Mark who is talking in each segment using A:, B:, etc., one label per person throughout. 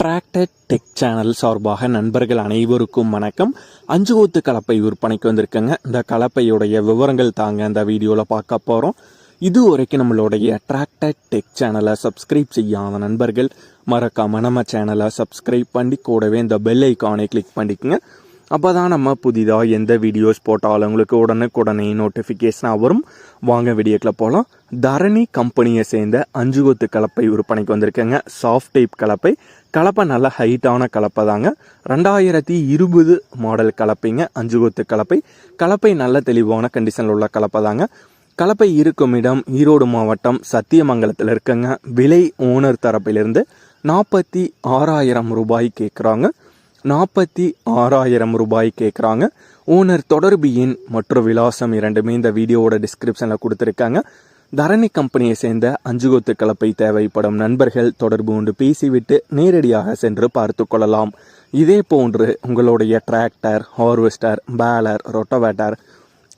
A: Tractor tech channel சார்பாக நண்பர்கள் அனைவருக்கும் வணக்கம். அஞ்சு அஞ்சுகோத்து கலப்பை விற்பனைக்கு வந்திருக்கேங்க. இந்த கலப்பையுடைய விவரங்கள் தாங்க இந்த வீடியோவில் பார்க்க போகிறோம் இது வரைக்கும் நம்மளுடைய டிராக்டர் டெக் சேனலை சப்ஸ்கிரைப் செய்யாத நண்பர்கள் மறக்காம நம்ம சேனலை சப்ஸ்கிரைப் பண்ணி கூடவே இந்த பெல் ஐக்கானை கிளிக் பண்ணிக்கோங்க. அப்போ தான் நம்ம புதிதாக எந்த வீடியோஸ் போட்டாலும் உங்களுக்கு உடனுக்குடனே நோட்டிஃபிகேஷனாக வரும். வாங்க வீடியோக்கில் போகலாம் தரணி கம்பெனியை சேர்ந்த அஞ்சு கொத்து கலப்பை விற்பனைக்கு வந்திருக்கேங்க. சாஃப்ட் டைப் கலப்பை. கலப்பை நல்ல ஹைட்டான கலப்பை தாங்க. ரெண்டாயிரத்தி இருபது மாடல் கலப்பைங்க. அஞ்சு கொத்து கலப்பை. கலப்பை நல்ல தெளிவான கண்டிஷனில் உள்ள கலப்பை தாங்க. கலப்பை இருக்கும் இடம் ஈரோடு மாவட்டம் சத்தியமங்கலத்தில் இருக்குங்க. விலை ஓனர் தரப்பிலிருந்து நாற்பத்தி ஆறாயிரம் ரூபாய் கேட்குறாங்க நாற்பத்தி ஆறாயிரம் ரூபாய் கேட்குறாங்க ஓனர் தொடர்பு எண் மற்றும் விலாசம் இரண்டுமே இந்த வீடியோவோட டிஸ்கிரிப்ஷனில் கொடுத்துருக்காங்க. தரணி கம்பெனியை சேர்ந்த அஞ்சு கொத்து கலப்பை தேவைப்படும் நண்பர்கள் தொடர்பு கொண்டு பேசிவிட்டு நேரடியாக சென்று பார்த்து கொள்ளலாம். இதே போன்று உங்களுடைய tractor harvester baler rotavator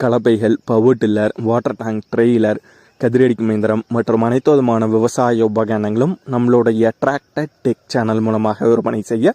A: கலப்பைகள் power tiller water tank trailer கதிரடிக்கும் இயந்திரம் மற்றும் அனைத்து விதமான விவசாய உபகரணங்களும் நம்மளுடைய டிராக்டர் டெக் சேனல் மூலமாக விற்பனை செய்ய